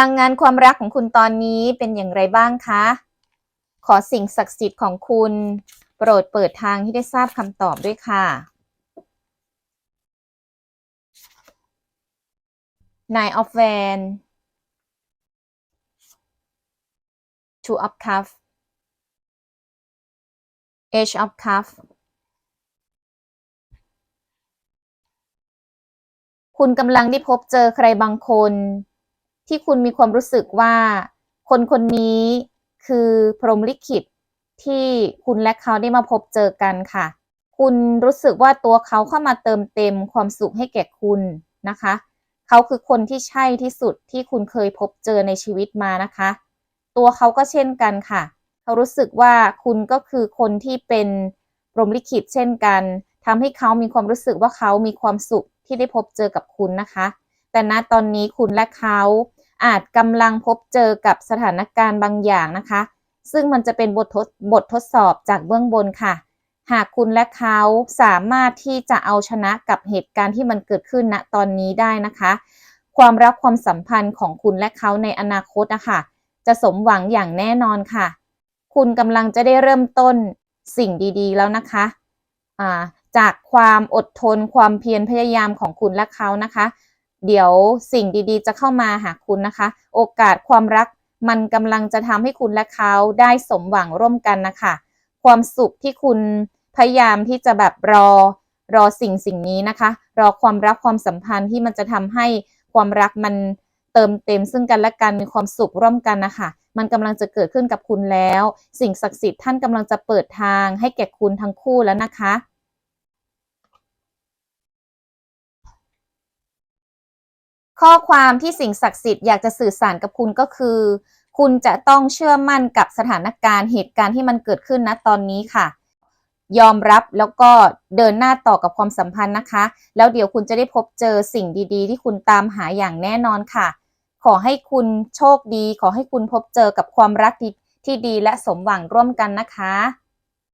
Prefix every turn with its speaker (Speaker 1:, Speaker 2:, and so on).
Speaker 1: ลังงานความรักของคุณตอนนี้เป็นอย่างไรบ้างคะ ขอสิ่งศักดิ์สิทธิ์ของคุณ โปรดเปิดทางให้ได้ทราบคำตอบด้วยค่ะ Nine of Wands Two of Cups Age of Cup คุณกำลังได้พบเจอใครบางคน ที่คุณมีความรู้สึกว่า คนคนนี้คือพรหมลิขิตที่คุณและเขาได้มาพบเจอกันค่ะ คุณรู้สึกว่าตัวเขาเข้ามาเติมเต็มความสุขให้แก่คุณนะคะ เขาคือคนที่ใช่ที่สุดที่คุณเคยพบเจอในชีวิตมานะคะ ตัวเขาก็เช่นกันค่ะ เขารู้สึกว่าคุณก็คือคนที่เป็นพรหมลิขิตเช่นกันทำให้เขามีความรู้สึกว่าเขามีความสุขที่ได้พบเจอกับคุณนะคะ แต่ณตอนนี้คุณและเขา อาจกำลังพบเจอกับสถานการณ์บางอย่างนะคะ ซึ่งมันจะเป็นบททดบททดสอบจากเบื้องบนค่ะ หากคุณและเขาสามารถที่จะเอาชนะกับเหตุการณ์ที่มันเกิดขึ้นณตอนนี้ได้นะคะ ความรักความสัมพันธ์ของคุณและเขาในอนาคตนะคะจะสมหวังอย่างแน่นอนค่ะ คุณกำลังจะได้เริ่มต้นสิ่งดีๆแล้วนะคะาจากความอดทนความเพียรพยายามของคุณและเขานะคะ เดี๋ยวสิ่งดีๆ จะเข้ามาหาคุณนะคะ โอกาสความรักมันกำลังจะทำให้คุณและเขาได้สมหวังร่วมกันนะคะ ความสุขที่คุณพยายามที่จะแบบรอรอสิ่งสิ่งนี้นะคะ รอความรักความสัมพันธ์ที่มันจะทำให้ความรักมันเติมเต็มซึ่งกันและกันมีความสุขร่วมกันนะคะมันกำลังจะเกิดขึ้นกับคุณแล้ว สิ่งศักดิ์สิทธิ์ท่านกำลังจะเปิดทางให้แก่คุณทั้งคู่แล้วนะคะ ข้อความที่สิ่งศักดิ์สิทธิ์อยากจะสื่อสารกับคุณก็คือ คุณจะต้องเชื่อมั่นกับสถานการณ์เหตุการณ์ที่มันเกิดขึ้นณตอนนี้ค่ะ ยอมรับแล้วก็เดินหน้าต่อกับความสัมพันธ์นะคะ แล้วเดี๋ยวคุณจะได้พบเจอสิ่งดีๆ ที่คุณตามหาอย่างแน่นอนค่ะ ขอให้คุณโชคดี ขอให้คุณพบเจอกับความรักที่ดีและสมหวังร่วมกันนะคะ